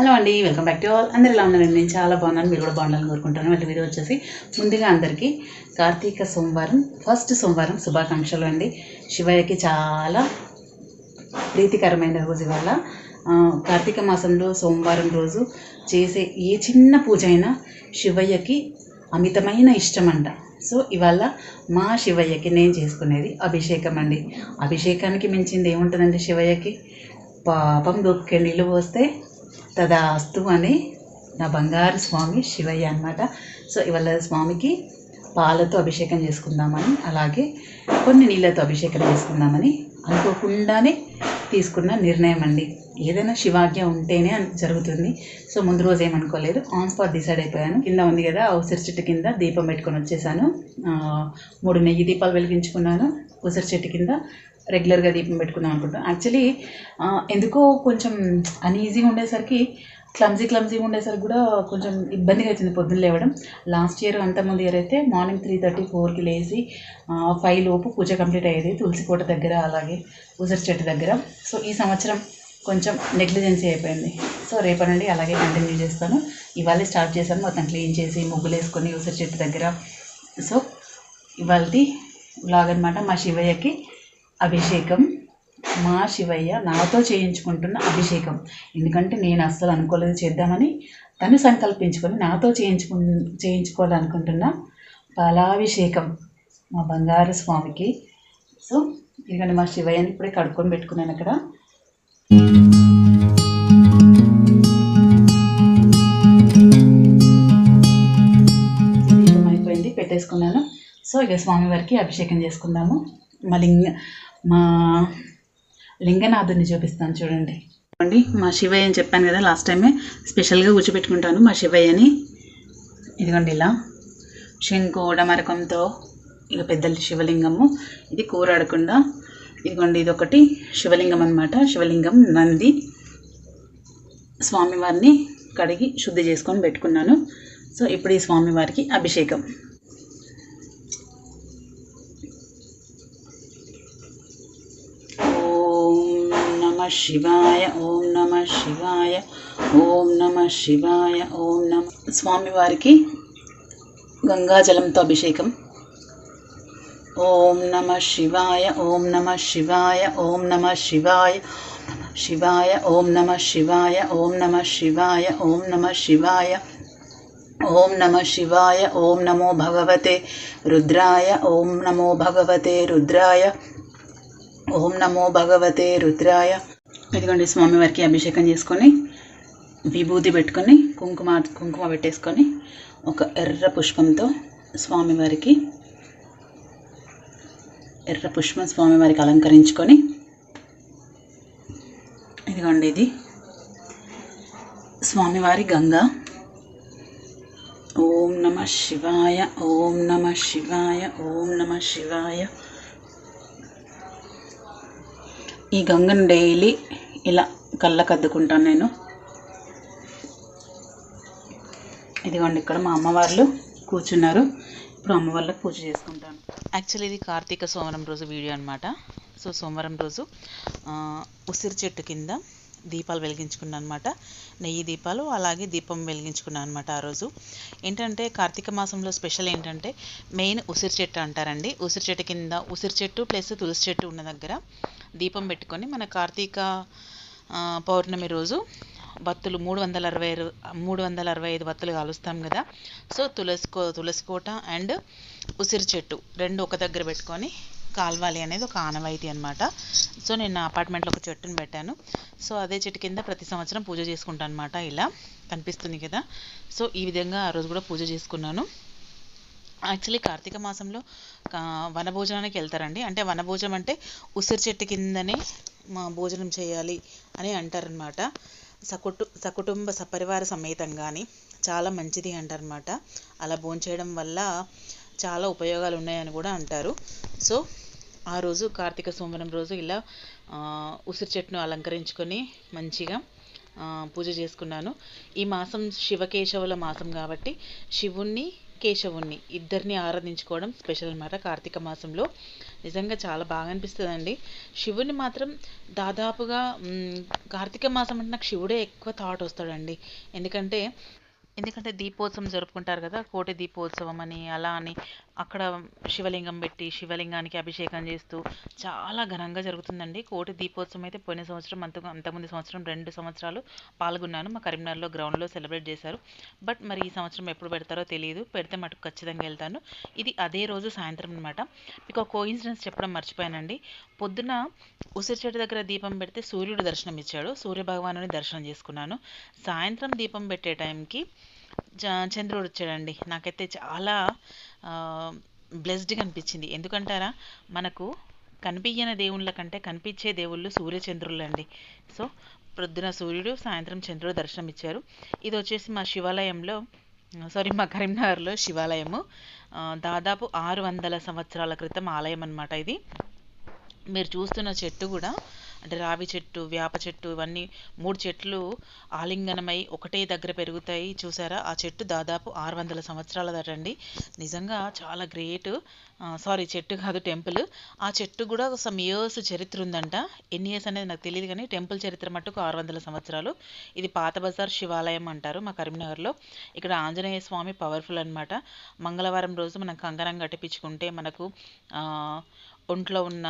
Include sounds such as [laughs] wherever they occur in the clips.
Hello అండి welcome back to all అందరు ఎలా ఉన్నారండి నేను చాలా బాగున్నాను. మీరు కూడా బాగుండాలని కోరుకుంటాను వాళ్ళ వీడియో వచ్చేసి ముందుగా అందరికీ కార్తీక సోమవారం ఫస్ట్ సోమవారం శుభాకాంక్షలు అండి. శివయ్యకి చాలా ప్రీతికరమైన రోజు ఇవాళ. కార్తీక మాసంలో సోమవారం రోజు చేసే ఏ చిన్న పూజ అయినా శివయ్యకి అమితమైన ఇష్టం అంట. సో ఇవాళ మా శివయ్యకి నేను చేసుకునేది అభిషేకం అండి. అభిషేకానికి మించింది ఏముంటుందండి శివయ్యకి? పాపం దొక్కే నీళ్ళు పోస్తే తదాస్తు అని నా బంగారు స్వామి శివయ్య అన్నమాట. సో ఇవాళ స్వామికి పాలతో అభిషేకం చేసుకుందామని అలాగే కొన్ని నీళ్ళతో అభిషేకం చేసుకుందామని అనుకోకుండానే తీసుకున్న నిర్ణయం అండి. ఏదైనా శివాజ్ఞ ఉంటేనే జరుగుతుంది. సో ముందు రోజు ఏమనుకోలేదు. ఆన్ స్పాట్ డిసైడ్ అయిపోయాను. కింద ఉంది కదా ఉసిరి చెట్టు కింద దీపం పెట్టుకొని వచ్చేసాను. మూడు నెయ్యి దీపాలు వెలిగించుకున్నాను. ఉసిరి చెట్టు కింద రెగ్యులర్గా దీపం పెట్టుకుందాం అనుకుంటాను యాక్చువల్లీ ఎందుకో కొంచెం అన్ఈజీగా ఉండేసరికి క్లమ్జీ క్లమ్జీగా ఉండేసరికి కూడా కొంచెం ఇబ్బందిగా అవుతుంది పొద్దున్న లేవడం. లాస్ట్ ఇయర్ అంతకుముందు ఇయర్ అయితే మార్నింగ్ త్రీ థర్టీ ఫోర్కి లేచి ఫైవ్ లోపు పూజ కంప్లీట్ అయ్యేది తులసి కోట దగ్గర అలాగే ఉసిరి చెట్టు దగ్గర. సో ఈ సంవత్సరం కొంచెం నెగ్లిజెన్సీ అయిపోయింది. సో రేపటి నుండి అలాగే కంటిన్యూ చేస్తాను. ఇవాళ స్టార్ట్ చేశాను మొత్తం క్లీన్ చేసి ముగ్గులు వేసుకొని ఉసిరి చెట్టు దగ్గర. సో ఇవాళ వ్లాగ్ అనమాట మా శివయ్యకి అభిషేకం. మా శివయ్య నాతో చేయించుకుంటున్న అభిషేకం. ఎందుకంటే నేను అస్సలు అనుకోలేదు చేద్దామని. తను సంకల్పించుకొని నాతో చేయించుకు చేయించుకోవాలనుకుంటున్న పాలాభిషేకం మా బంగారు స్వామికి. సో ఎందుకంటే మా శివయ్యని ఇప్పుడే కడుక్కొని పెట్టుకున్నాను అక్కడ. అయిపోయింది పెట్టేసుకున్నాను. సో ఇక స్వామివారికి అభిషేకం చేసుకుందాము. మా లింగ మా లింగనాథుని చూపిస్తాను చూడండి. అండి మా శివయ్య అని చెప్పాను కదా లాస్ట్ టైమే స్పెషల్గా కూర్చోబెట్టుకుంటాను మా శివయ్యని. ఇదిగోండి ఇలా. శంకు డమరకంతో ఇక పెద్ద శివలింగము. ఇది కూరాడకుండా ఇదిగోండి ఇది ఒకటి శివలింగం అనమాట శివలింగం నంది. స్వామివారిని కడిగి శుద్ధి చేసుకొని పెట్టుకున్నాను. సో ఇప్పుడు ఈ స్వామివారికి అభిషేకం. శివాయ ఓం నమ శివాయ ఓం నమ శివాయ ఓం నమ స్వామివారికి గంగాజలంతో అభిషేకం ఓం నమ శివాయ ఓం నమ శివాయ ఓం నమ శివాయ శివాయ ఓం నమ శివాయ ఓం నమ శివాయ ఓం నమ శివాయ ఓం నమ శివాయ ఓం నమో భగవతే రుద్రాయ ఓం నమో భగవతే రుద్రాయ ఓం నమో భగవతే రుద్రాయ ఇదిగోండి స్వామివారికి అభిషేకం చేసుకొని విభూతి పెట్టుకొని కుంకుమ కుంకుమ పెట్టేసుకొని ఒక ఎర్ర పుష్పంతో స్వామివారికి ఎర్ర పుష్పం స్వామివారికి అలంకరించుకొని ఇదిగోండి ఇది. స్వామివారి గంగా. ఓం నమ శివాయ ఓం నమ శివాయ ఓం నమ శివాయ. ఈ గంగను డైలీ ఇలా కళ్ళకు అద్దుకుంటాను నేను. ఇదిగోండి ఇక్కడ మా అమ్మవార్లు కూర్చున్నారు. ఇప్పుడు అమ్మవార్లకు పూజ చేసుకుంటాను. యాక్చువల్లీ ఇది కార్తీక సోమవారం రోజు వీడియో అనమాట సో సోమవారం రోజు ఉసిరి చెట్టు కింద దీపాలు వెలిగించుకున్నాను అనమాట నెయ్యి దీపాలు అలాగే దీపం వెలిగించుకున్నాను అనమాట ఆ రోజు. ఏంటంటే కార్తీక మాసంలో స్పెషల్ ఏంటంటే మెయిన్ ఉసిరి చెట్టు అంటారండి. ఉసిరి చెట్టు కింద ఉసిరి చెట్టు ప్లస్ తులసి చెట్టు ఉన్న దగ్గర దీపం పెట్టుకొని మన కార్తీక పౌర్ణమి రోజు బత్తులు మూడు వందల అరవై మూడు వందల అరవై ఐదు బత్తులు కాలుస్తాం కదా. So Tulasi co Tulasi quota and ఉసిరి చెట్టు రెండు ఒక దగ్గర పెట్టుకొని కాల్వాలి అనేది ఒక ఆనవాయితీ అనమాట సో నేను నా అపార్ట్మెంట్లో ఒక చెట్టుని పెట్టాను. సో అదే చెట్టు కింద ప్రతి సంవత్సరం పూజ చేసుకుంటాను అనమాట ఇలా. కనిపిస్తుంది కదా. సో ఈ విధంగా ఆ రోజు కూడా పూజ చేసుకున్నాను. యాక్చువల్లీ కార్తీక మాసంలో వనభోజనానికి వెళ్తారండి. అంటే వనభోజనం అంటే ఉసిరి చెట్టు కిందనే మా భోజనం చేయాలి అని అంటారనమాట సకుటు సకుటుంబ సపరివార సమేతంగాని చాలా మంచిది అంటారనమాట అలా భోంచేయడం వల్ల చాలా ఉపయోగాలు ఉన్నాయని కూడా అంటారు. సో ఆ రోజు కార్తీక సోమవారం రోజు ఇలా ఉసిరి చెట్టును అలంకరించుకొని మంచిగా పూజ చేసుకున్నాను. ఈ మాసం శివకేశవుల మాసం కాబట్టి శివుణ్ణి కేశవుణ్ణి ఇద్దరిని ఆరాధించుకోవడం స్పెషల్ అన్నమాట కార్తీక మాసంలో. నిజంగా చాలా బాగా అనిపిస్తుందండి. శివుని మాత్రం దాదాపుగా కార్తీక మాసం అంటే నాకు శివుడే ఎక్కువ థాట్ వస్తాడండి. ఎందుకంటే ఎందుకంటే దీపోత్సవం జరుపుకుంటారు కదా కోటి దీపోత్సవం అని అలా అని. అక్కడ శివలింగం పెట్టి శివలింగానికి అభిషేకం చేస్తూ చాలా ఘనంగా జరుగుతుందండి. కోటి దీపోత్సవం అయితే పోయిన సంవత్సరం అంత అంతకుముందు సంవత్సరం రెండు సంవత్సరాలు పాల్గొన్నాను. మా కరీంనగర్లో గ్రౌండ్లో సెలబ్రేట్ చేశారు. బట్ మరి ఈ సంవత్సరం ఎప్పుడు పెడతారో తెలియదు. పెడితే మటుకు ఖచ్చితంగా వెళ్తాను. ఇది అదే రోజు సాయంత్రం అనమాట మీకు ఒక కోయిన్సిడెన్స్ చెప్పడం మర్చిపోయానండి. పొద్దున ఉసిరి చెట్టు దగ్గర దీపం పెడితే సూర్యుడు దర్శనం ఇచ్చాడు సూర్య భగవానుని దర్శనం చేసుకున్నాను. సాయంత్రం దీపం పెట్టే టైంకి చంద్రుడు వచ్చాడండి. నాకైతే చాలా బ్లెస్డ్గా అనిపించింది. ఎందుకంటారా? మనకు కనిపించిన దేవుళ్ళ కంటే కనిపించే దేవుళ్ళు సూర్యచంద్రులు అండి సో ప్రొద్దున సూర్యుడు సాయంత్రం చంద్రుడు దర్శనం ఇచ్చారు. ఇది వచ్చేసి మా శివాలయంలో సారీ మా కరీంనగర్లో శివాలయము. దాదాపు ఆరు వందల సంవత్సరాల క్రితం ఆలయం అనమాట ఇది. మీరు చూస్తున్న చెట్టు కూడా అంటే రావి చెట్టు వేప చెట్టు ఇవన్నీ మూడు చెట్లు ఆలింగనమై ఒకటే దగ్గర పెరుగుతాయి. చూసారా? ఆ చెట్టు దాదాపు ఆరు వందల సంవత్సరాల దాటండి. నిజంగా చాలా గ్రేట్. సారీ చెట్టు కాదు టెంపుల్. ఆ చెట్టు కూడా సమ్ ఇయర్స్ చరిత్ర ఉందంట. ఎన్ని ఇయర్స్ అనేది నాకు తెలియదు కానీ టెంపుల్ చరిత్ర మట్టుకు ఆరు వందల సంవత్సరాలు. ఇది పాత బజార్ శివాలయం అంటారు మా కరీంనగర్లో. ఇక్కడ ఆంజనేయ స్వామి పవర్ఫుల్ అన్నమాట. మంగళవారం రోజు మనం కంగణం కట్టిపించుకుంటే మనకు ఒంట్లో ఉన్న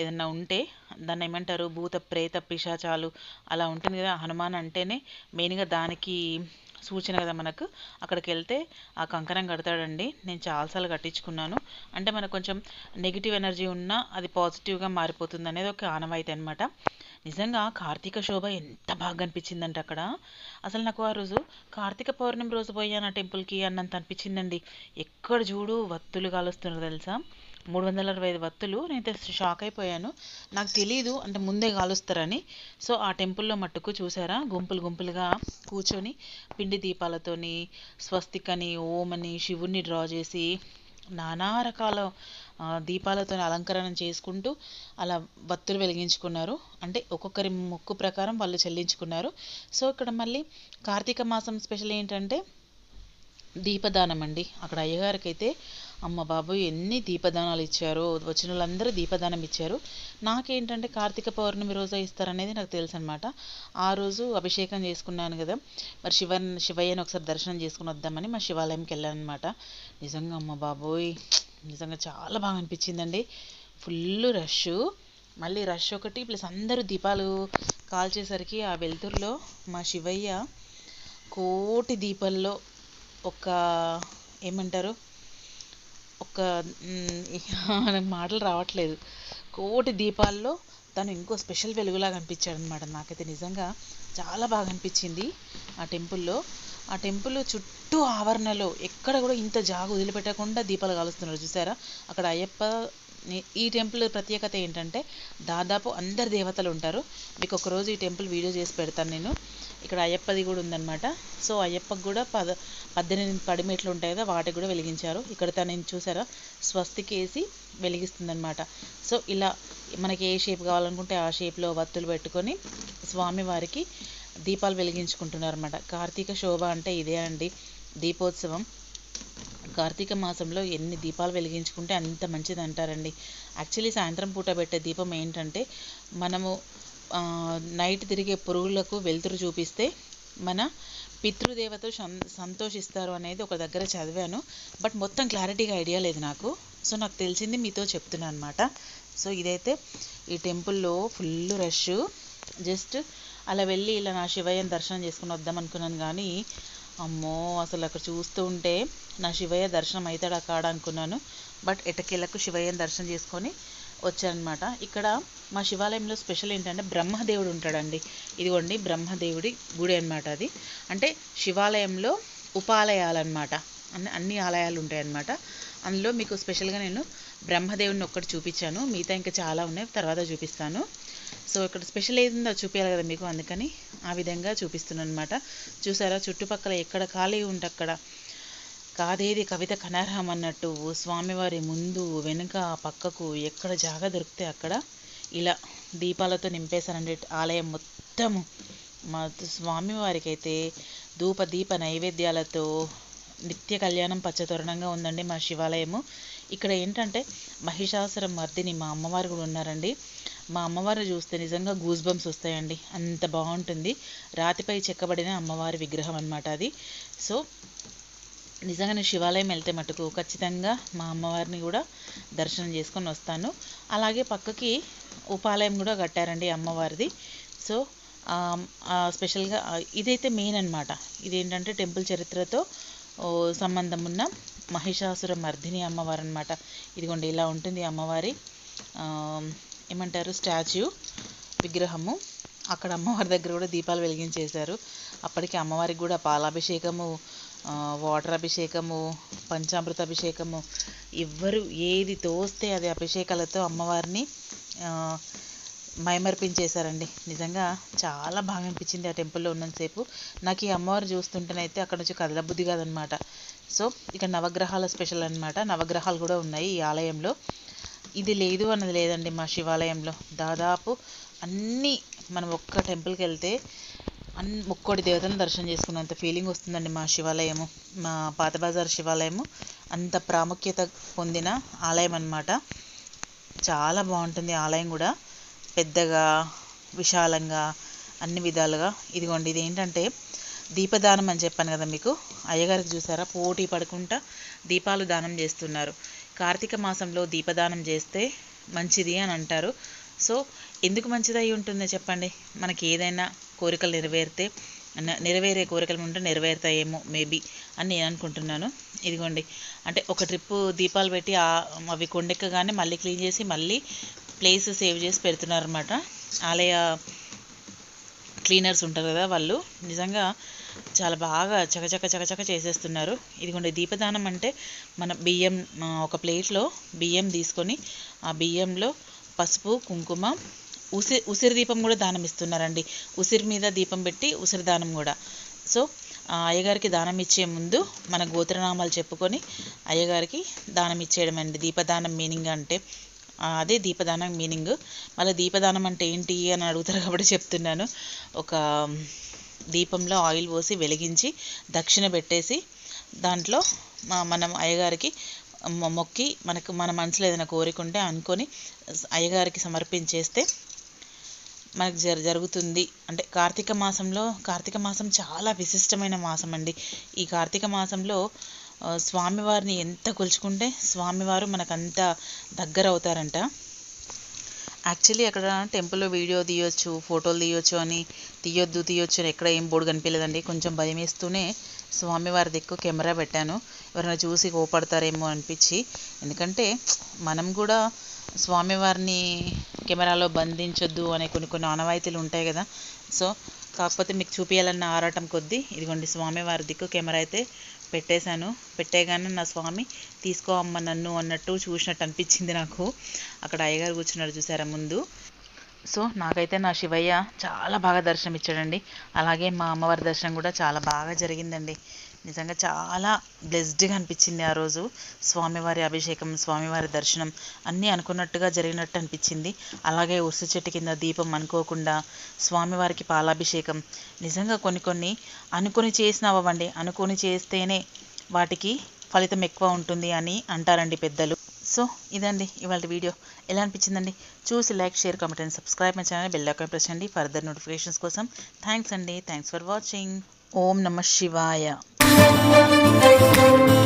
ఏదన్నా ఉంటే దాన్ని ఏమంటారు? భూత ప్రేత పిశాచాలు అలా ఉంటుంది కదా హనుమాన్ అంటేనే మెయిన్గా దానికి సూచన కదా మనకు. అక్కడికి వెళ్తే ఆ కంకణం కడతాడండి. నేను చాలాసార్లు కట్టించుకున్నాను. అంటే మనకు కొంచెం నెగిటివ్ ఎనర్జీ ఉన్నా అది పాజిటివ్గా మారిపోతుంది అనేది ఒక ఆనవాయితీ అనమాట నిజంగా కార్తీక శోభ ఎంత బాగా అనిపించిందంటే అక్కడ. అసలు నాకు ఆ రోజు కార్తీక పౌర్ణమి రోజు పోయాను ఆ టెంపుల్కి అన్నంత అనిపించిందండి. ఎక్కడ చూడు వత్తులు కాలుస్తున్నారు తెలుసా? మూడు వందల అరవై ఐదు వత్తులు నేనైతే షాక్ అయిపోయాను. నాకు తెలియదు అంటే ముందే కాలుస్తారని సో ఆ టెంపుల్లో మట్టుకు చూసారా? గుంపులు గుంపులుగా కూర్చొని పిండి దీపాలతోని స్వస్తికని అని ఓం అని శివుణ్ణి డ్రా చేసి నానా రకాల దీపాలతో అలంకరణ చేసుకుంటూ అలా వత్తులు వెలిగించుకున్నారు. అంటే ఒక్కొక్కరి మొక్కు ప్రకారం వాళ్ళు చెల్లించుకున్నారు. సో ఇక్కడ మళ్ళీ కార్తీక మాసం స్పెషల్ ఏంటంటే దీపదానం అండి అక్కడ అయ్యగారికి అయితే అమ్మ బాబు ఎన్ని దీపదానాలు ఇచ్చారో వచ్చిన వాళ్ళందరూ దీపదానం ఇచ్చారు. నాకేంటంటే కార్తీక పౌర్ణమి రోజు ఇస్తారనేది నాకు తెలుసు అనమాట ఆ రోజు అభిషేకం చేసుకున్నాను కదా మరి శివ శివయ్యని ఒకసారి దర్శనం చేసుకుని వద్దామని మా శివాలయంకి వెళ్ళాను అనమాట నిజంగా అమ్మ బాబోయ్ నిజంగా చాలా బాగా అనిపించిందండి. Full rush. మళ్ళీ రష్ ఒకటి ప్లస్ అందరూ దీపాలు కాల్చేసరికి ఆ వెలుతురులో మా శివయ్య కోటి దీపాల్లో ఒక ఏమంటారు? ఒక [laughs] మాటలు రావట్లేదు. కోటి దీపాల్లో తను ఇంకో స్పెషల్ వెలుగులాగా అనిపించాడు అనమాట నాకైతే నిజంగా చాలా బాగా అనిపించింది ఆ టెంపుల్లో. ఆ టెంపుల్ చుట్టూ ఆవరణలో ఎక్కడ కూడా ఇంత జాగు వదిలిపెట్టకుండా దీపాలు కాలుస్తున్నారు చూసారా? అక్కడ అయ్యప్ప ఈ టెంపుల్ ప్రత్యేకత ఏంటంటే దాదాపు అందరు దేవతలు ఉంటారు. మీకు ఒకరోజు ఈ టెంపుల్ వీడియో చేసి పెడతాను నేను. ఇక్కడ అయ్యప్పది కూడా ఉందన్నమాట. సో అయ్యప్పకు కూడా పద పద్దెనిమిది పడిమెట్లు ఉంటాయి కదా వాటికి కూడా వెలిగించారు. ఇక్కడ తను చూసారా? స్వస్తికి వేసి వెలిగిస్తుందన్నమాట. సో ఇలా మనకి ఏ షేప్ కావాలనుకుంటే ఆ షేప్లో వత్తులు పెట్టుకొని స్వామివారికి దీపాలు వెలిగించుకుంటున్నారు అనమాట కార్తీక శోభ అంటే ఇదే అండి దీపోత్సవం. కార్తీక మాసంలో ఎన్ని దీపాలు వెలిగించుకుంటే అంత మంచిది అంటారండి యాక్చువల్లీ సాయంత్రం పూట పెట్టే దీపం ఏంటంటే మనము నైట్ తిరిగే పురుగులకు వెలుతురు చూపిస్తే మన పితృదేవతలు సం- సంతోషిస్తారు అనేది ఒక దగ్గర చదివాను. బట్ మొత్తం క్లారిటీగా ఐడియా లేదు నాకు. సో నాకు తెలిసింది మీతో చెప్తున్నాను అనమాట సో ఇదైతే ఈ టెంపుల్లో ఫుల్ రష్ జస్ట్ అలా వెళ్ళి ఇలా నా శివయ్యని దర్శనం చేసుకుని వద్దాం అనుకున్నాను కానీ అమ్మో అసలు అక్కడ చూస్తూ ఉంటే నా శివయ్య దర్శనం అవుతాడా కాడా అనుకున్నాను. బట్ ఎటకేలకు శివయ్యని దర్శనం చేసుకొని వచ్చారనమాట ఇక్కడ మా శివాలయంలో స్పెషల్ ఏంటంటే బ్రహ్మదేవుడు ఉంటాడండి. ఇదిగోండి బ్రహ్మదేవుడి గుడి అనమాట అది. అంటే శివాలయంలో ఉపాలయాలన్నమాట. అన్ని అన్ని ఆలయాలు ఉంటాయి అన్నమాట అందులో మీకు స్పెషల్గా నేను బ్రహ్మదేవుని ఒక్కటి చూపించాను. మిగతా ఇంకా చాలా ఉన్నాయి తర్వాత చూపిస్తాను. సో ఇక్కడ స్పెషల్ ఏదిందో చూపించాలి కదా మీకు? అందుకని ఆ విధంగా చూపిస్తున్నాను అనమాట చూసారా చుట్టుపక్కల ఎక్కడ ఖాళీ ఉంటే అక్కడ కాదేది కవిత కనర్హం అన్నట్టు స్వామివారి ముందు వెనుక పక్కకు ఎక్కడ జాగా దొరికితే అక్కడ ఇలా దీపాలతో నింపేశారండి. ఆలయం మొత్తము మా స్వామివారికి అయితే ధూప దీప నైవేద్యాలతో నిత్య కళ్యాణం పచ్చతోరణంగా ఉందండి మా శివాలయము. ఇక్కడ ఏంటంటే మహిషాసుర మర్దిని మా అమ్మవారు కూడా ఉన్నారండి. మా అమ్మవారు చూస్తే నిజంగా గూస్ బంప్స్ వస్తాయండి. అంత బాగుంటుంది. రాతిపై చెక్కబడిన అమ్మవారి విగ్రహం అనమాట అది. సో నిజంగానే శివాలయం వెళ్తే మటుకు ఖచ్చితంగా మా అమ్మవారిని కూడా దర్శనం చేసుకొని వస్తాను. అలాగే పక్కకి ఉపాలయం కూడా కట్టారండి అమ్మవారిది. సో స్పెషల్గా ఇదైతే మెయిన్ అన్నమాట. ఇదేంటంటే టెంపుల్ చరిత్రతో ఓ, సంబంధం ఉన్న మహిషాసుర మర్దిని అమ్మవారు అనమాట ఇదిగోండి ఇలా ఉంటుంది అమ్మవారి ఏమంటారు స్టాచ్యూ విగ్రహము. అక్కడ అమ్మవారి దగ్గర కూడా దీపాలు వెలిగించేశారు. అప్పటికి అమ్మవారికి కూడా పాలాభిషేకము వాటర్ అభిషేకము పంచామృత అభిషేకము ఎవ్వరు ఏది తోస్తే అది అభిషేకాలతో అమ్మవారిని మైమర్పించేశారండి. నిజంగా చాలా బాగా అనిపించింది ఆ టెంపుల్లో ఉన్నంతసేపు. నాకు ఈ అమ్మవారు చూస్తుంటేనైతే అక్కడ నుంచి కదలబుద్ధి కాదనమాట. సో ఇక్కడ నవగ్రహాల స్పెషల్ అన్నమాట. నవగ్రహాలు కూడా ఉన్నాయి ఈ ఆలయంలో. ఇది లేదు అన్నది లేదండి మా శివాలయంలో. దాదాపు అన్నీ మనం ఒక్క టెంపుల్కి వెళ్తే అన్ ముక్కోడి దేవతను దర్శనం చేసుకున్నంత ఫీలింగ్ వస్తుందండి మా శివాలయము మా పాత బజార్ శివాలయము. అంత ప్రాముఖ్యత పొందిన ఆలయం అన్నమాట. చాలా బాగుంటుంది ఆలయం కూడా. పెద్దగా విశాలంగా అన్ని విధాలుగా. ఇదిగోండి ఇది ఏంటంటే దీపదానం అని చెప్పాను కదా మీకు. అయ్యగారికి చూసారా? పోటీ పడకుండా దీపాలు దానం చేస్తున్నారు. కార్తీక మాసంలో దీపదానం చేస్తే మంచిది అని అంటారు. సో ఎందుకు మంచిదై ఉంటుందో ఉంటుంది చెప్పండి? మనకి ఏదైనా కోరికలు నెరవేరితే నెరవేరే కోరికలు ఉంటే నెరవేరుతాయేమో మేబీ అని నేను అనుకుంటున్నాను. ఇదిగోండి. అంటే ఒక ట్రిప్పు దీపాలు పెట్టి అవి కొండెక్కగానే మళ్ళీ క్లీన్ చేసి మళ్ళీ ప్లేస్ సేవ్ చేసి పెడుతున్నారన్నమాట. ఆలయ క్లీనర్స్ ఉంటారు కదా వాళ్ళు. నిజంగా చాలా బాగా చకచక చకచక చేసేస్తున్నారు. ఇదిగోండి దీపదానం అంటే మన బియ్యం ఒక ప్లేట్లో బియ్యం తీసుకొని ఆ బియ్యంలో పసుపు కుంకుమ ఉసి ఉసిరి దీపం కూడా దానం ఇస్తున్నారండి ఉసిరి మీద దీపం పెట్టి ఉసిరి దానం కూడా. సో ఆ అయ్యగారికి దానం ఇచ్చే ముందు మన గోత్రనామాలు చెప్పుకొని అయ్యగారికి దానం ఇచ్చేయడం అండి. దీపదానం మీనింగ్ అంటే అదే దీపదానం మీనింగ్. మళ్ళీ దీపదానం అంటే ఏంటి అని అడుగుతారు కాబట్టి చెప్తున్నాను. ఒక దీపంలో ఆయిల్ పోసి వెలిగించి దక్షిణ పెట్టేసి దాంట్లో మనం అయ్యగారికి మొక్కి మనకు మన మనసులో ఏదైనా కోరిక ఉంటే అనుకొని అయ్యగారికి సమర్పించేస్తే మనకు జర జరుగుతుంది. అంటే కార్తీక మాసంలో కార్తీక మాసం చాలా విశిష్టమైన మాసం అండి ఈ కార్తీక మాసంలో స్వామివారిని ఎంత కొలుచుకుంటే స్వామివారు మనకు అంత దగ్గర అవుతారంట యాక్చువల్లీ అక్కడ టెంపుల్లో వీడియో తీయొచ్చు ఫోటోలు తీయొచ్చు అని తీయొద్దు తీయొచ్చు అని ఎక్కడ ఏం బోర్డు కనిపించలేదండి. కొంచెం భయం వేస్తూనే స్వామివారి దిక్కు కెమెరా పెట్టాను. ఎవరైనా చూసి కోపడతారేమో అనిపించి. ఎందుకంటే మనం కూడా స్వామివారిని కెమెరాలో బంధించొద్దు అనే కొన్ని కొన్ని ఆనవాయితీలు ఉంటాయి కదా. సో కాకపోతే మీకు చూపించాలన్న ఆరాటం కొద్దీ ఇదిగోండి స్వామివారి దిక్కు కెమెరా అయితే పెట్టేశాను. పెట్టేగానే నా స్వామి తీసుకో అమ్మ నన్ను అన్నట్టు చూసినట్టు అనిపించింది నాకు. అక్కడ అయ్యగారు కూర్చున్నారు చూసారా ముందు. సో నాకైతే నా శివయ్య చాలా బాగా దర్శనం ఇచ్చాడండి అలాగే మా అమ్మవారి దర్శనం కూడా చాలా బాగా జరిగిందండి. నిజంగా చాలా బ్లెస్డ్గా అనిపించింది ఆ రోజు. స్వామివారి అభిషేకం స్వామివారి దర్శనం అన్నీ అనుకున్నట్టుగా జరిగినట్టు అనిపించింది. అలాగే ఉసు చెట్టు కింద దీపం అనుకోకుండా స్వామివారికి పాలాభిషేకం. నిజంగా కొన్ని కొన్ని అనుకొని చేసినవ్వండి. అనుకొని చేస్తేనే వాటికి ఫలితం ఎక్కువ ఉంటుంది అని అంటారండి పెద్దలు. సో ఇదండి ఇవాళ వీడియో. ఎలా అనిపించిందండి? చూసి like share comment and subscribe my channel. Bell icon press చేయండి ఫర్దర్ నోటిఫికేషన్స్ కోసం. థ్యాంక్స్ అండి. Thanks for watching. ఓం నమ శివాయ. Thank you.